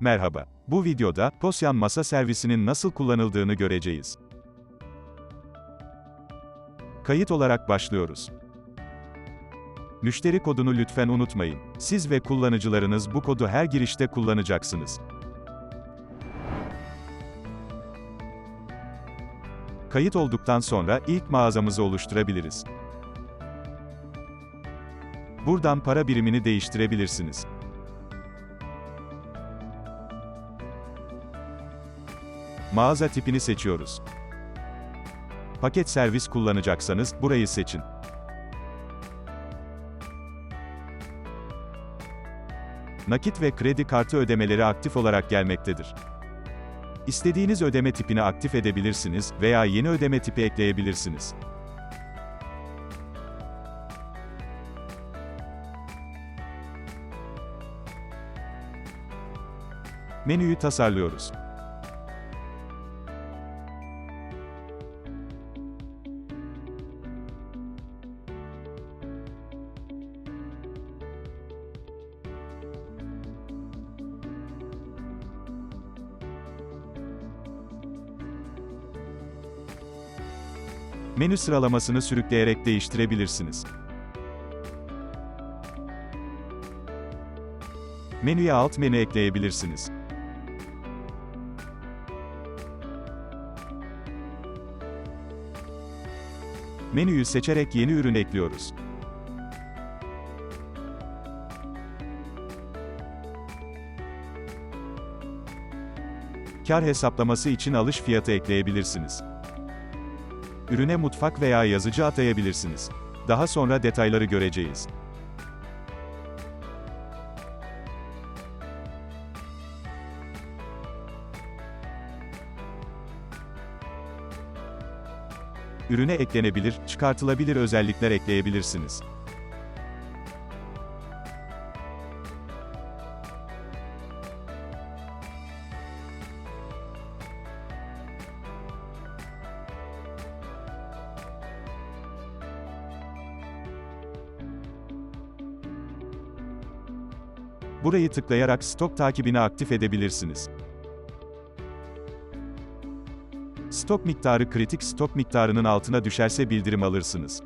Merhaba. Bu videoda, Posyan masa servisinin nasıl kullanıldığını göreceğiz. Kayıt olarak başlıyoruz. Müşteri kodunu lütfen unutmayın. Siz ve kullanıcılarınız bu kodu her girişte kullanacaksınız. Kayıt olduktan sonra ilk mağazamızı oluşturabiliriz. Buradan para birimini değiştirebilirsiniz. Mağaza tipini seçiyoruz. Paket servis kullanacaksanız burayı seçin. Nakit ve kredi kartı ödemeleri aktif olarak gelmektedir. İstediğiniz ödeme tipini aktif edebilirsiniz veya yeni ödeme tipi ekleyebilirsiniz. Menüyü tasarlıyoruz. Menü sıralamasını sürükleyerek değiştirebilirsiniz. Menüye alt menü ekleyebilirsiniz. Menüyü seçerek yeni ürün ekliyoruz. Kar hesaplaması için alış fiyatı ekleyebilirsiniz. Ürüne mutfak veya yazıcı atayabilirsiniz. Daha sonra detayları göreceğiz. Ürüne eklenebilir, çıkartılabilir özellikler ekleyebilirsiniz. Burayı tıklayarak stok takibini aktif edebilirsiniz. Stok miktarı kritik stok miktarının altına düşerse bildirim alırsınız.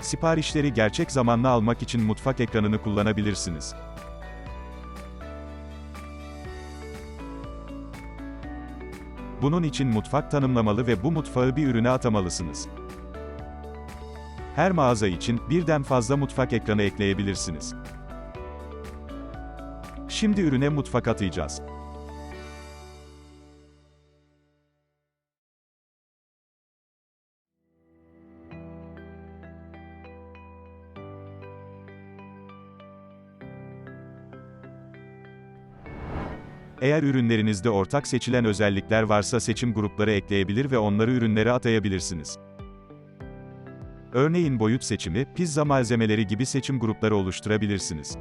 Siparişleri gerçek zamanlı almak için mutfak ekranını kullanabilirsiniz. Bunun için mutfak tanımlamalı ve bu mutfağı bir ürüne atamalısınız. Her mağaza için birden fazla mutfak ekranı ekleyebilirsiniz. Şimdi ürüne mutfak atayacağız. Eğer ürünlerinizde ortak seçilen özellikler varsa seçim grupları ekleyebilir ve onları ürünlere atayabilirsiniz. Örneğin boyut seçimi, pizza malzemeleri gibi seçim grupları oluşturabilirsiniz.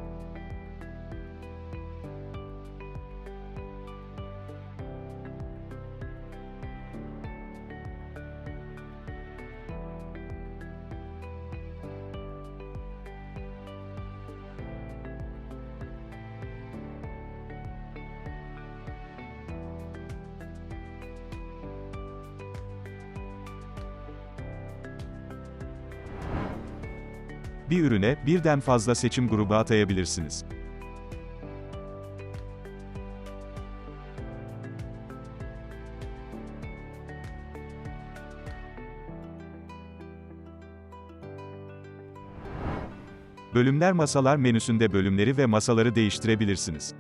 Bir ürüne birden fazla seçim grubu atayabilirsiniz. Bölümler masalar menüsünde bölümleri ve masaları değiştirebilirsiniz.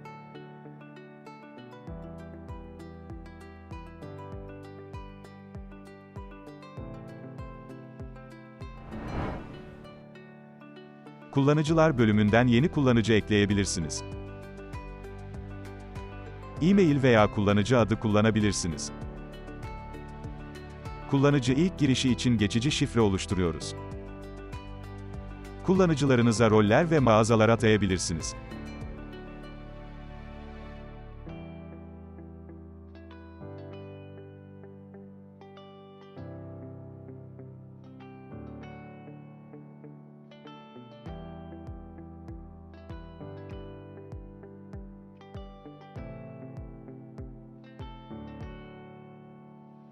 Kullanıcılar bölümünden yeni kullanıcı ekleyebilirsiniz. E-mail veya kullanıcı adı kullanabilirsiniz. Kullanıcı ilk girişi için geçici şifre oluşturuyoruz. Kullanıcılarınıza roller ve mağazalar atayabilirsiniz.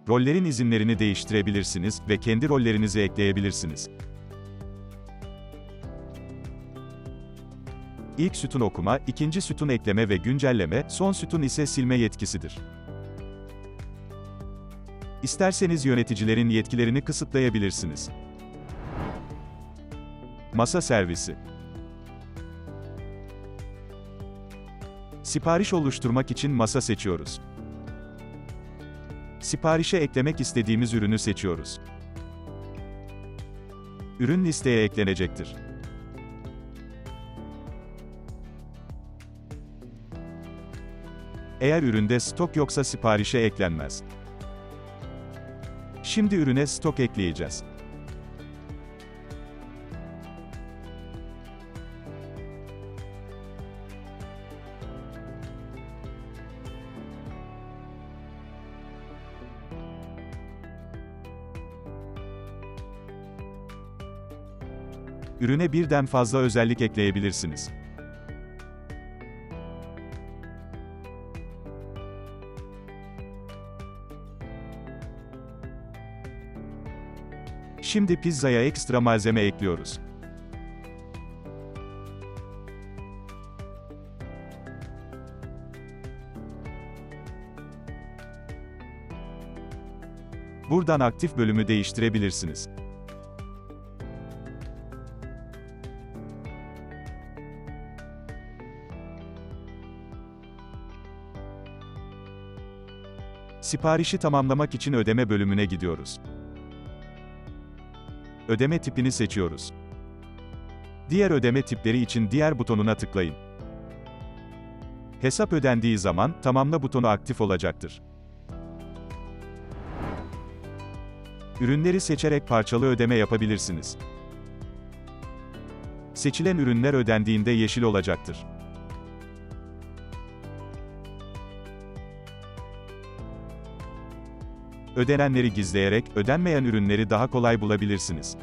Rollerin izinlerini değiştirebilirsiniz ve kendi rollerinizi ekleyebilirsiniz. İlk sütun okuma, ikinci sütun ekleme ve güncelleme, son sütun ise silme yetkisidir. İsterseniz yöneticilerin yetkilerini kısıtlayabilirsiniz. Masa servisi Sipariş oluşturmak için masa seçiyoruz. Siparişe eklemek istediğimiz ürünü seçiyoruz. Ürün listeye eklenecektir. Eğer üründe stok yoksa siparişe eklenmez. Şimdi ürüne stok ekleyeceğiz. Ürüne birden fazla özellik ekleyebilirsiniz. Şimdi pizzaya ekstra malzeme ekliyoruz. Buradan aktif bölümü değiştirebilirsiniz. Siparişi tamamlamak için ödeme bölümüne gidiyoruz. Ödeme tipini seçiyoruz. Diğer ödeme tipleri için diğer butonuna tıklayın. Hesap ödendiği zaman tamamla butonu aktif olacaktır. Ürünleri seçerek parçalı ödeme yapabilirsiniz. Seçilen ürünler ödendiğinde yeşil olacaktır. Ödenenleri gizleyerek ödenmeyen ürünleri daha kolay bulabilirsiniz.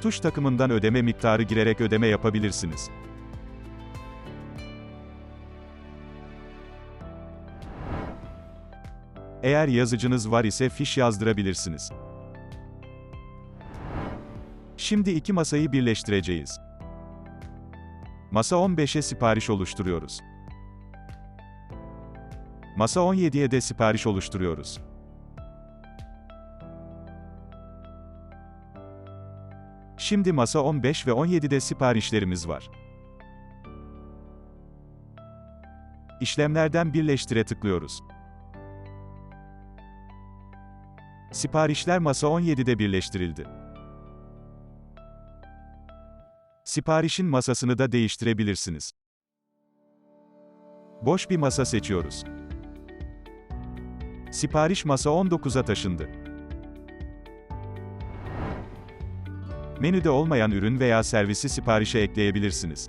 Tuş takımından ödeme miktarı girerek ödeme yapabilirsiniz. Eğer yazıcınız var ise fiş yazdırabilirsiniz. Şimdi iki masayı birleştireceğiz. Masa 15'e sipariş oluşturuyoruz. Masa 17'ye de sipariş oluşturuyoruz. Şimdi masa 15 ve 17'de siparişlerimiz var. İşlemlerden birleştire tıklıyoruz. Siparişler masa 17'de birleştirildi. Siparişin masasını da değiştirebilirsiniz. Boş bir masa seçiyoruz. Sipariş masa 19'a taşındı. Menüde olmayan ürün veya servisi siparişe ekleyebilirsiniz.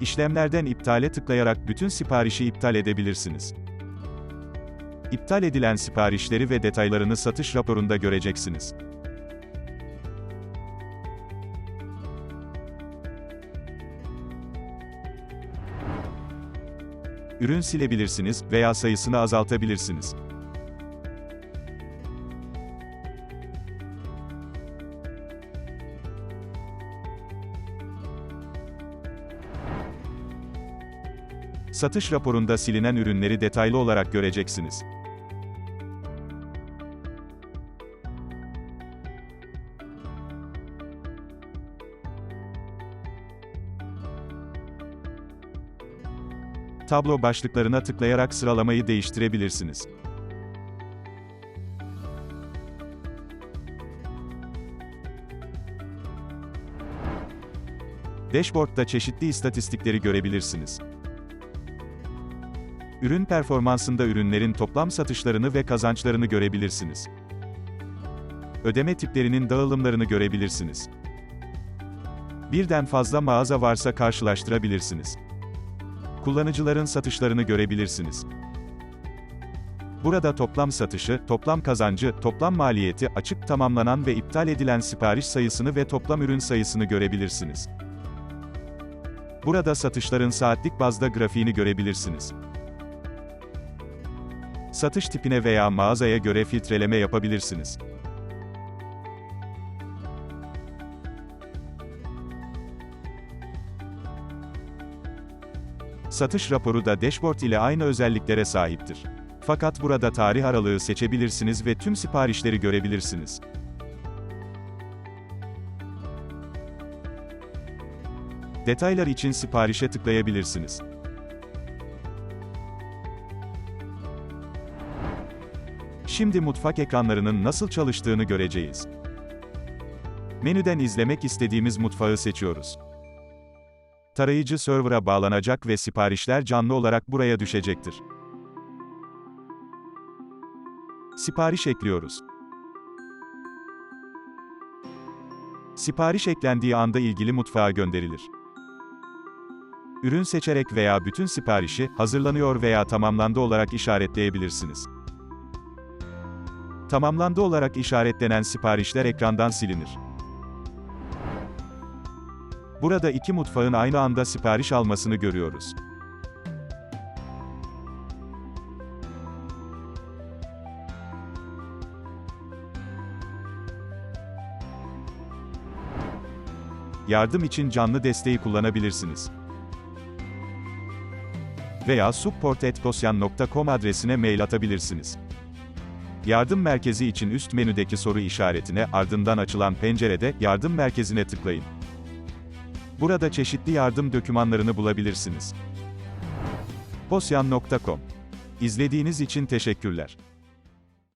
İşlemlerden iptale tıklayarak bütün siparişi iptal edebilirsiniz. İptal edilen siparişleri ve detaylarını satış raporunda göreceksiniz. Ürün silebilirsiniz veya sayısını azaltabilirsiniz. Satış raporunda silinen ürünleri detaylı olarak göreceksiniz. Tablo başlıklarına tıklayarak sıralamayı değiştirebilirsiniz. Dashboard'da çeşitli istatistikleri görebilirsiniz. Ürün performansında ürünlerin toplam satışlarını ve kazançlarını görebilirsiniz. ödeme tiplerinin dağılımlarını görebilirsiniz. Birden fazla mağaza varsa karşılaştırabilirsiniz. Kullanıcıların satışlarını görebilirsiniz. Burada toplam satışı, toplam kazancı, toplam maliyeti, açık tamamlanan ve iptal edilen sipariş sayısını ve toplam ürün sayısını görebilirsiniz. Burada satışların saatlik bazda grafiğini görebilirsiniz. Satış tipine veya mağazaya göre filtreleme yapabilirsiniz. Satış raporu da dashboard ile aynı özelliklere sahiptir. Fakat burada tarih aralığı seçebilirsiniz ve tüm siparişleri görebilirsiniz. Detaylar için siparişe tıklayabilirsiniz. Şimdi mutfak ekranlarının nasıl çalıştığını göreceğiz. Menüden izlemek istediğimiz mutfağı seçiyoruz. Tarayıcı server'a bağlanacak ve siparişler canlı olarak buraya düşecektir. Sipariş ekliyoruz. Sipariş eklendiği anda ilgili mutfağa gönderilir. Ürün seçerek veya bütün siparişi, hazırlanıyor veya tamamlandı olarak işaretleyebilirsiniz. Tamamlandı olarak işaretlenen siparişler ekrandan silinir. Burada iki mutfağın aynı anda sipariş almasını görüyoruz. Yardım için canlı desteği kullanabilirsiniz. Veya support.tosyan.com adresine mail atabilirsiniz. Yardım merkezi için üst menüdeki soru işaretine ardından açılan pencerede yardım merkezine tıklayın. Burada çeşitli yardım dokümanlarını bulabilirsiniz. posyan.com İzlediğiniz için teşekkürler.